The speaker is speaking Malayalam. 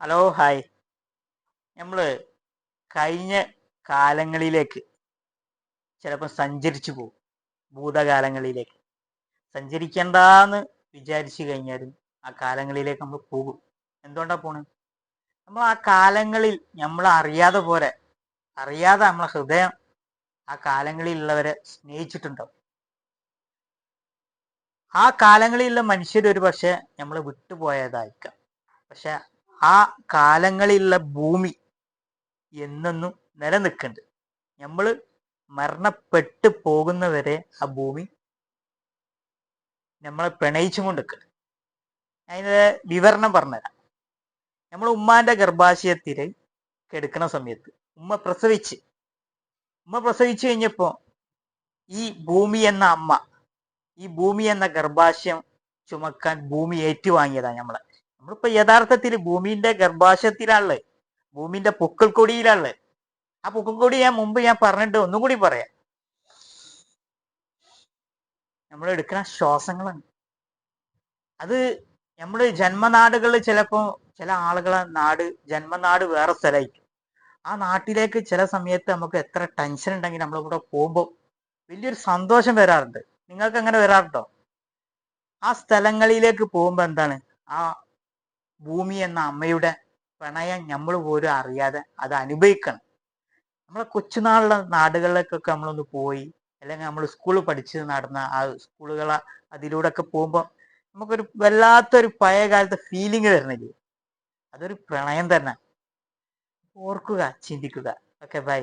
Hello hi. നമ്മൾ കഴിഞ്ഞ കാലങ്ങളിലേക്ക് ചിലപ്പോൾ സഞ്ചരിച്ചു പോകും. ഭൂതകാലങ്ങളിലേക്ക്. സഞ്ചരിക്കണ്ടെന്ന് വിചാരിച്ചു കഴിഞ്ഞാലും ആ കാലങ്ങളിലേക്ക് നമ്മൾ പോകും. എന്തുകൊണ്ടാണ് പോണ്? നമ്മൾ ആ കാലങ്ങളിൽ നമ്മൾ അറിയാതെ പോലെ അറിയാതെ നമ്മളെ ഹൃദയം ആ കാലങ്ങളിലുള്ളവരെ സ്നേഹിച്ചിട്ടുണ്ടാവും. ആ കാലങ്ങളിലുള്ള മനുഷ്യർ ഒരു പക്ഷെ നമ്മൾ വിട്ടുപോയതായിരിക്കാം. പക്ഷെ ആ കാലങ്ങളിലുള്ള ഭൂമി എന്നെന്നും നിലനിൽക്കുന്നുണ്ട് നമ്മൾ മരണപ്പെട്ട് പോകുന്നവരെ ആ ഭൂമി നമ്മളെ പ്രണയിച്ചു കൊണ്ട് നിൽക്കുന്നുണ്ട് അതിന്റെ വിവരണം പറഞ്ഞുതരാം. നമ്മൾ ഉമ്മാന്റെ ഗർഭാശയത്തിൽ കിടക്കുന്ന സമയത്ത് ഉമ്മ പ്രസവിച്ച് ഉമ്മ പ്രസവിച്ചു കഴിഞ്ഞപ്പോ ഈ ഭൂമി എന്ന അമ്മ ഈ ഭൂമി എന്ന ഗർഭാശയം ചുമക്കാൻ ഭൂമി ഏറ്റുവാങ്ങിയതാണ് നമ്മളെ നമ്മളിപ്പോ യഥാർത്ഥത്തിൽ ഭൂമിന്റെ ഗർഭാശയത്തിലാണുള്ളത് ഭൂമിന്റെ കൊടിയിലാണ് ആ പൊക്കിൾക്കൊടി ഞാൻ മുമ്പ് ഞാൻ പറഞ്ഞിട്ട് ഒന്നും കൂടി പറയാം. നമ്മൾ എടുക്കുന്ന ശ്വാസങ്ങളാണ്. അത് നമ്മൾ ജന്മനാടുകളിൽ ചിലപ്പോ ചില ആളുകളെ നാട് ജന്മനാട് വേറെ സ്ഥലമായിരിക്കും. ആ നാട്ടിലേക്ക് ചില സമയത്ത് നമുക്ക് എത്ര ടെൻഷൻ ഉണ്ടെങ്കിൽ നമ്മളിവിടെ പോകുമ്പോൾ വലിയൊരു സന്തോഷം വരാറുണ്ട്. നിങ്ങൾക്ക് അങ്ങനെ വരാറുണ്ടോ? ആ സ്ഥലങ്ങളിലേക്ക് പോകുമ്പോൾ എന്താണ്? ആ ഭൂമി എന്ന അമ്മയുടെ പ്രണയം നമ്മൾ പോലും അറിയാതെ അത് അനുഭവിക്കണം. നമ്മളെ കൊച്ചുനാളുള്ള നാടുകളിലേക്കൊക്കെ നമ്മളൊന്ന് പോയി അല്ലെങ്കിൽ നമ്മൾ സ്കൂളിൽ പഠിച്ച് നടന്ന ആ സ്കൂളുകൾ അതിലൂടെ ഒക്കെ പോകുമ്പോൾ നമുക്കൊരു വല്ലാത്തൊരു പഴയ കാലത്തെ ഫീലിംഗ് വരുന്നില്ലേ? അതൊരു പ്രണയം തന്നെ. ഓർക്കുക ചിന്തിക്കുക. Okay bye